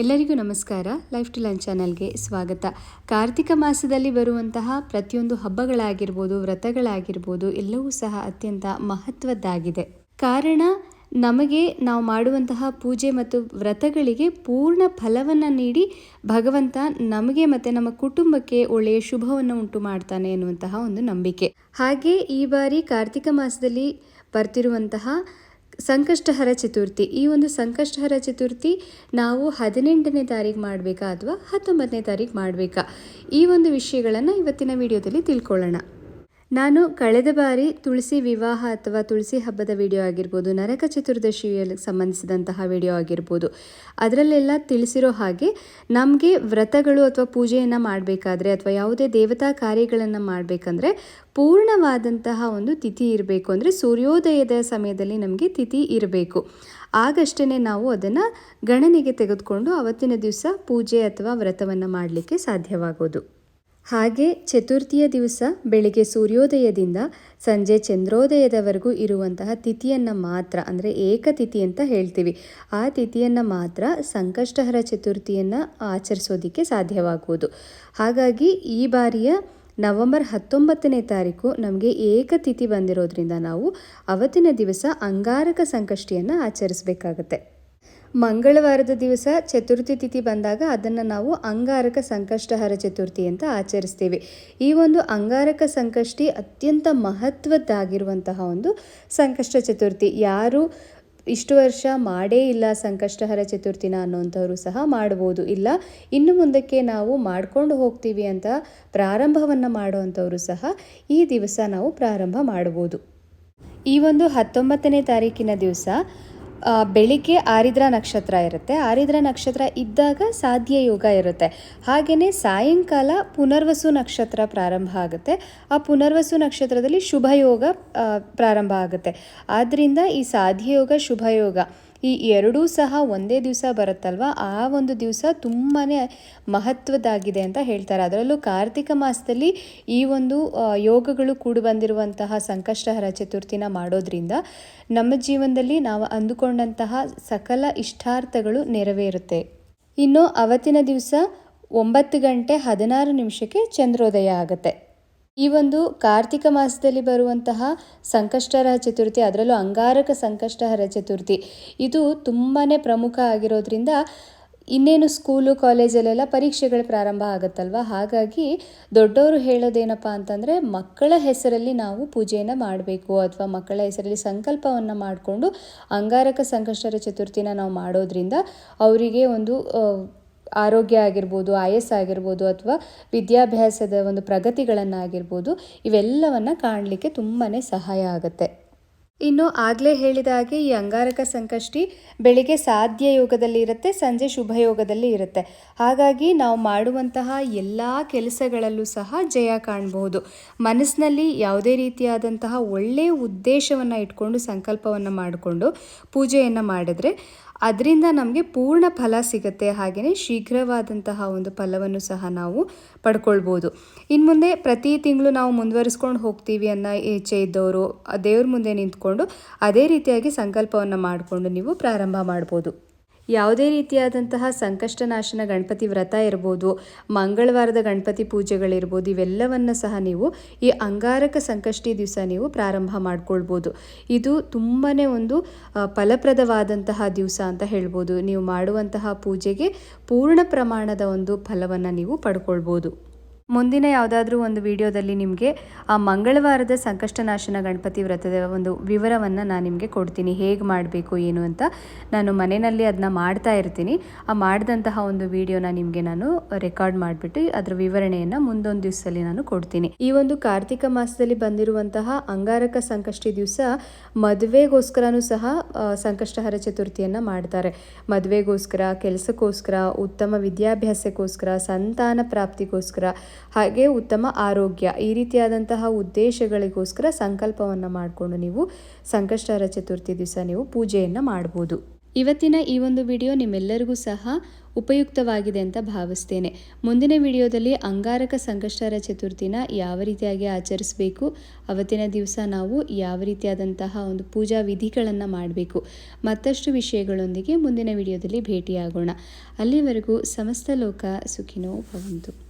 ಎಲ್ಲರಿಗೂ ನಮಸ್ಕಾರ. Life to lunch ಚಾನಲ್ಗೆ ಸ್ವಾಗತ. ಕಾರ್ತಿಕ ಮಾಸದಲ್ಲಿ ಬರುವಂತಹ ಪ್ರತಿಯೊಂದು ಹಬ್ಬಗಳಾಗಿರ್ಬೋದು, ವ್ರತಗಳಾಗಿರ್ಬೋದು, ಎಲ್ಲವೂ ಸಹ ಅತ್ಯಂತ ಮಹತ್ವದ್ದಾಗಿದೆ. ಕಾರಣ, ನಮಗೆ ನಾವು ಮಾಡುವಂತಹ ಪೂಜೆ ಮತ್ತು ವ್ರತಗಳಿಗೆ ಪೂರ್ಣ ಫಲವನ್ನು ನೀಡಿ ಭಗವಂತ ನಮಗೆ ಮತ್ತು ನಮ್ಮ ಕುಟುಂಬಕ್ಕೆ ಒಳ್ಳೆಯ ಶುಭವನ್ನು ಉಂಟು ಮಾಡ್ತಾನೆ ಎನ್ನುವಂತಹ ಒಂದು ನಂಬಿಕೆ. ಹಾಗೆ ಈ ಬಾರಿ ಕಾರ್ತಿಕ ಮಾಸದಲ್ಲಿ ಬರ್ತಿರುವಂತಹ ಸಂಕಷ್ಟಹರ ಚತುರ್ಥಿ. ಈ ಒಂದು ಸಂಕಷ್ಟಹರ ಚತುರ್ಥಿ ನಾವು ಹದಿನೆಂಟನೇ ತಾರೀಕು ಮಾಡಬೇಕಾ ಅಥವಾ ಹತ್ತೊಂಬತ್ತನೇ ತಾರೀಕು ಮಾಡಬೇಕಾ? ಈ ಒಂದು ವಿಷಯಗಳನ್ನು ಇವತ್ತಿನ ವಿಡಿಯೋದಲ್ಲಿ ತಿಳ್ಕೊಳ್ಳೋಣ. ನಾನು ಕಳೆದ ಬಾರಿ ತುಳಸಿ ವಿವಾಹ ಅಥವಾ ತುಳಸಿ ಹಬ್ಬದ ವಿಡಿಯೋ ಆಗಿರ್ಬೋದು, ನರಕ ಚತುರ್ದಶಿಯಲ್ಲಿ ಸಂಬಂಧಿಸಿದಂತಹ ವಿಡಿಯೋ ಆಗಿರ್ಬೋದು, ಅದರಲ್ಲೆಲ್ಲ ತಿಳಿಸಿರೋ ಹಾಗೆ ನಮಗೆ ವ್ರತಗಳು ಅಥವಾ ಪೂಜೆಯನ್ನು ಮಾಡಬೇಕಾದ್ರೆ ಅಥವಾ ಯಾವುದೇ ದೇವತಾ ಕಾರ್ಯಗಳನ್ನು ಮಾಡಬೇಕಂದ್ರೆ ಪೂರ್ಣವಾದಂತಹ ಒಂದು ತಿಥಿ ಇರಬೇಕು. ಅಂದರೆ ಸೂರ್ಯೋದಯದ ಸಮಯದಲ್ಲಿ ನಮಗೆ ತಿಥಿ ಇರಬೇಕು. ಆಗಷ್ಟೇ ನಾವು ಅದನ್ನು ಗಣನೆಗೆ ತೆಗೆದುಕೊಂಡು ಅವತ್ತಿನ ದಿವಸ ಪೂಜೆ ಅಥವಾ ವ್ರತವನ್ನು ಮಾಡಲಿಕ್ಕೆ ಸಾಧ್ಯವಾಗೋದು. ಹಾಗೆ ಚತುರ್ಥಿಯ ದಿವಸ ಬೆಳಿಗ್ಗೆ ಸೂರ್ಯೋದಯದಿಂದ ಸಂಜೆ ಚಂದ್ರೋದಯದವರೆಗೂ ಇರುವಂತಹ ತಿಥಿಯನ್ನು ಮಾತ್ರ, ಅಂದರೆ ಏಕತಿಥಿ ಅಂತ ಹೇಳ್ತೀವಿ. ಆ ತಿಥಿಯನ್ನು ಮಾತ್ರ ಸಂಕಷ್ಟಹರ ಚತುರ್ಥಿಯನ್ನು ಆಚರಿಸೋದಕ್ಕೆ ಸಾಧ್ಯವಾಗುವುದು. ಹಾಗಾಗಿ ಈ ಬಾರಿಯ ನವೆಂಬರ್ ಹತ್ತೊಂಬತ್ತನೇ ತಾರೀಕು ನಮಗೆ ಏಕತಿಥಿ ಬಂದಿರೋದ್ರಿಂದ ನಾವು ಅವತ್ತಿನ ದಿವಸ ಅಂಗಾರಕ ಸಂಕಷ್ಟಿಯನ್ನು ಆಚರಿಸಬೇಕಾಗತ್ತೆ. ಮಂಗಳವಾರದ ದಿವಸ ಚತುರ್ಥಿ ತಿಥಿ ಬಂದಾಗ ಅದನ್ನು ನಾವು ಅಂಗಾರಕ ಸಂಕಷ್ಟಹರ ಚತುರ್ಥಿ ಅಂತ ಆಚರಿಸ್ತೀವಿ. ಈ ಒಂದು ಅಂಗಾರಕ ಸಂಕಷ್ಟಿ ಅತ್ಯಂತ ಮಹತ್ವದ್ದಾಗಿರುವಂತಹ ಒಂದು ಸಂಕಷ್ಟ ಚತುರ್ಥಿ. ಯಾರು ಇಷ್ಟು ವರ್ಷ ಮಾಡೇ ಇಲ್ಲ ಸಂಕಷ್ಟಹರ ಚತುರ್ಥಿನ ಅನ್ನೋಂಥವ್ರು ಸಹ ಮಾಡ್ಬೋದು. ಇಲ್ಲ, ಇನ್ನು ಮುಂದಕ್ಕೆ ನಾವು ಮಾಡ್ಕೊಂಡು ಹೋಗ್ತೀವಿ ಅಂತ ಪ್ರಾರಂಭವನ್ನು ಮಾಡುವಂಥವರು ಸಹ ಈ ದಿವಸ ನಾವು ಪ್ರಾರಂಭ ಮಾಡ್ಬೋದು. ಈ ಒಂದು ಹತ್ತೊಂಬತ್ತನೇ ತಾರೀಕಿನ ದಿವಸ ಬೆಳಿಗ್ಗೆ ಆರಿದ್ರ ನಕ್ಷತ್ರ ಇರುತ್ತೆ. ಆರಿದ್ರ ನಕ್ಷತ್ರ ಇದ್ದಾಗ ಸಾಧ್ಯ ಯೋಗ ಇರುತ್ತೆ. ಹಾಗೆಯೇ ಸಾಯಂಕಾಲ ಪುನರ್ವಸು ನಕ್ಷತ್ರ ಪ್ರಾರಂಭ ಆಗುತ್ತೆ. ಆ ಪುನರ್ವಸು ನಕ್ಷತ್ರದಲ್ಲಿ ಶುಭ ಯೋಗ ಪ್ರಾರಂಭ ಆಗುತ್ತೆ. ಆದ್ದರಿಂದ ಈ ಸಾಧ್ಯ ಯೋಗ ಶುಭ ಯೋಗ ಈ ಎರಡೂ ಸಹ ಒಂದೇ ದಿವಸ ಬರುತ್ತಲ್ವ? ಆ ಒಂದು ದಿವಸ ತುಂಬಾ ಮಹತ್ವದಾಗಿದೆ ಅಂತ ಹೇಳ್ತಾರೆ. ಅದರಲ್ಲೂ ಕಾರ್ತಿಕ ಮಾಸದಲ್ಲಿ ಈ ಒಂದು ಯೋಗಗಳು ಕೂಡಿ ಬಂದಿರುವಂತಹ ಸಂಕಷ್ಟಹರ ಚತುರ್ಥಿನ ಮಾಡೋದ್ರಿಂದ ನಮ್ಮ ಜೀವನದಲ್ಲಿ ನಾವು ಅಂದುಕೊಂಡಂತಹ ಸಕಲ ಇಷ್ಟಾರ್ಥಗಳು ನೆರವೇರುತ್ತೆ. ಇನ್ನು ಅವತ್ತಿನ ದಿವಸ ಒಂಬತ್ತು ಗಂಟೆ ಹದಿನಾರು ನಿಮಿಷಕ್ಕೆ ಚಂದ್ರೋದಯ ಆಗುತ್ತೆ. ಈ ಒಂದು ಕಾರ್ತಿಕ ಮಾಸದಲ್ಲಿ ಬರುವಂತಹ ಸಂಕಷ್ಟಹರ ಚತುರ್ಥಿ, ಅದರಲ್ಲೂ ಅಂಗಾರಕ ಸಂಕಷ್ಟಹರ ಚತುರ್ಥಿ, ಇದು ತುಂಬಾ ಪ್ರಮುಖ ಆಗಿರೋದ್ರಿಂದ ಇನ್ನೇನು ಸ್ಕೂಲು, ಕಾಲೇಜಲ್ಲೆಲ್ಲ ಪರೀಕ್ಷೆಗಳು ಪ್ರಾರಂಭ ಆಗುತ್ತಲ್ವ? ಹಾಗಾಗಿ ದೊಡ್ಡವರು ಹೇಳೋದೇನಪ್ಪ ಅಂತಂದರೆ, ಮಕ್ಕಳ ಹೆಸರಲ್ಲಿ ನಾವು ಪೂಜೆಯನ್ನು ಮಾಡಬೇಕು ಅಥವಾ ಮಕ್ಕಳ ಹೆಸರಲ್ಲಿ ಸಂಕಲ್ಪವನ್ನು ಮಾಡಿಕೊಂಡು ಅಂಗಾರಕ ಸಂಕಷ್ಟರ ಚತುರ್ಥಿನ ನಾವು ಮಾಡೋದ್ರಿಂದ ಅವರಿಗೆ ಒಂದು ಆರೋಗ್ಯ ಆಗಿರ್ಬೋದು ಆಗಿರ್ಬೋದು ಅಥವಾ ವಿದ್ಯಾಭ್ಯಾಸದ ಒಂದು ಪ್ರಗತಿಗಳನ್ನಾಗಿರ್ಬೋದು, ಇವೆಲ್ಲವನ್ನು ಕಾಣಲಿಕ್ಕೆ ತುಂಬಾ ಸಹಾಯ ಆಗುತ್ತೆ. ಇನ್ನು ಆಗಲೇ ಹೇಳಿದ ಹಾಗೆ ಈ ಅಂಗಾರಕ ಸಂಕಷ್ಟಿ ಬೆಳಿಗ್ಗೆ ಸಾಧ್ಯ ಯೋಗದಲ್ಲಿ ಇರುತ್ತೆ, ಸಂಜೆ ಶುಭ ಯೋಗದಲ್ಲಿ ಇರುತ್ತೆ. ಹಾಗಾಗಿ ನಾವು ಮಾಡುವಂತಹ ಎಲ್ಲ ಕೆಲಸಗಳಲ್ಲೂ ಸಹ ಜಯ ಕಾಣಬಹುದು. ಮನಸ್ಸಿನಲ್ಲಿ ಯಾವುದೇ ರೀತಿಯಾದಂತಹ ಒಳ್ಳೆಯ ಉದ್ದೇಶವನ್ನು ಇಟ್ಕೊಂಡು, ಸಂಕಲ್ಪವನ್ನು ಮಾಡಿಕೊಂಡು ಪೂಜೆಯನ್ನು ಮಾಡಿದ್ರೆ ಅದರಿಂದ ನಮಗೆ ಪೂರ್ಣ ಫಲ ಸಿಗುತ್ತೆ. ಹಾಗೆಯೇ ಶೀಘ್ರವಾದಂತಹ ಒಂದು ಫಲವನ್ನು ಸಹ ನಾವು ಪಡ್ಕೊಳ್ಬೋದು. ಇನ್ನು ಮುಂದೆ ಪ್ರತಿ ತಿಂಗಳು ನಾವು ಮುಂದುವರಿಸ್ಕೊಂಡು ಹೋಗ್ತೀವಿ ಅನ್ನೋ ಈಚೆ ಇದ್ದವರು ದೇವ್ರ ಮುಂದೆ ನಿಂತ್ಕೊಂಡು ಅದೇ ರೀತಿಯಾಗಿ ಸಂಕಲ್ಪವನ್ನು ಮಾಡಿಕೊಂಡು ನೀವು ಪ್ರಾರಂಭ ಮಾಡ್ಬೋದು. ಯಾವುದೇ ರೀತಿಯಾದಂತಹ ಸಂಕಷ್ಟನಾಶನ ಗಣಪತಿ ವ್ರತ ಇರ್ಬೋದು, ಮಂಗಳವಾರದ ಗಣಪತಿ ಪೂಜೆಗಳಿರ್ಬೋದು, ಇವೆಲ್ಲವನ್ನು ಸಹ ನೀವು ಈ ಅಂಗಾರಕ ಸಂಕಷ್ಟಿ ದಿವಸ ನೀವು ಪ್ರಾರಂಭ ಮಾಡ್ಕೊಳ್ಬೋದು. ಇದು ತುಂಬಾ ಒಂದು ಫಲಪ್ರದವಾದಂತಹ ದಿವಸ ಅಂತ ಹೇಳ್ಬೋದು. ನೀವು ಮಾಡುವಂತಹ ಪೂಜೆಗೆ ಪೂರ್ಣ ಪ್ರಮಾಣದ ಒಂದು ಫಲವನ್ನು ನೀವು ಪಡ್ಕೊಳ್ಬೋದು. ಮುಂದಿನ ಯಾವುದಾದ್ರೂ ಒಂದು ವಿಡಿಯೋದಲ್ಲಿ ನಿಮಗೆ ಆ ಮಂಗಳವಾರದ ಸಂಕಷ್ಟನಾಶನ ಗಣಪತಿ ವ್ರತದ ಒಂದು ವಿವರವನ್ನು ನಾನು ನಿಮಗೆ ಕೊಡ್ತೀನಿ. ಹೇಗೆ ಮಾಡಬೇಕು, ಏನು ಅಂತ ನಾನು ಮನೆಯಲ್ಲಿ ಅದನ್ನ ಮಾಡ್ತಾ ಇರ್ತೀನಿ. ಆ ಮಾಡಿದಂತಹ ಒಂದು ವಿಡಿಯೋನ ನಿಮಗೆ ನಾನು ರೆಕಾರ್ಡ್ ಮಾಡಿಬಿಟ್ಟು ಅದರ ವಿವರಣೆಯನ್ನು ಮುಂದೊಂದು ದಿವಸದಲ್ಲಿ ನಾನು ಕೊಡ್ತೀನಿ. ಈ ಒಂದು ಕಾರ್ತಿಕ ಮಾಸದಲ್ಲಿ ಬಂದಿರುವಂತಹ ಅಂಗಾರಕ ಸಂಕಷ್ಟಿ ದಿವಸ ಮದುವೆಗೋಸ್ಕರನೂ ಸಹ ಸಂಕಷ್ಟಹರ ಚತುರ್ಥಿಯನ್ನು ಮಾಡ್ತಾರೆ. ಮದುವೆಗೋಸ್ಕರ, ಕೆಲಸಕ್ಕೋಸ್ಕರ, ಉತ್ತಮ ವಿದ್ಯಾಭ್ಯಾಸಕ್ಕೋಸ್ಕರ, ಸಂತಾನ ಪ್ರಾಪ್ತಿಗೋಸ್ಕರ ಹಾಗೆ ಉತ್ತಮ ಆರೋಗ್ಯ ಈ ರೀತಿಯಾದಂತಹ ಉದ್ದೇಶಗಳಿಗೋಸ್ಕರ ಸಂಕಲ್ಪವನ್ನು ಮಾಡಿಕೊಂಡು ನೀವು ಸಂಕಷ್ಟರ ಚತುರ್ಥಿ ದಿವಸ ನೀವು ಪೂಜೆಯನ್ನು ಮಾಡ್ಬೋದು. ಇವತ್ತಿನ ಈ ಒಂದು ವಿಡಿಯೋ ನಿಮ್ಮೆಲ್ಲರಿಗೂ ಸಹ ಉಪಯುಕ್ತವಾಗಿದೆ ಅಂತ ಭಾವಿಸ್ತೇನೆ. ಮುಂದಿನ ವಿಡಿಯೋದಲ್ಲಿ ಅಂಗಾರಕ ಸಂಕಷ್ಟರ ಚತುರ್ಥಿನ ಯಾವ ರೀತಿಯಾಗಿ ಆಚರಿಸಬೇಕು, ಅವತ್ತಿನ ದಿವಸ ನಾವು ಯಾವ ರೀತಿಯಾದಂತಹ ಒಂದು ಪೂಜಾ ವಿಧಿಗಳನ್ನು ಮಾಡಬೇಕು, ಮತ್ತಷ್ಟು ವಿಷಯಗಳೊಂದಿಗೆ ಮುಂದಿನ ವಿಡಿಯೋದಲ್ಲಿ ಭೇಟಿಯಾಗೋಣ. ಅಲ್ಲಿವರೆಗೂ ಸಮಸ್ತ ಲೋಕ ಸುಖಿನೋ ಭವಂತು.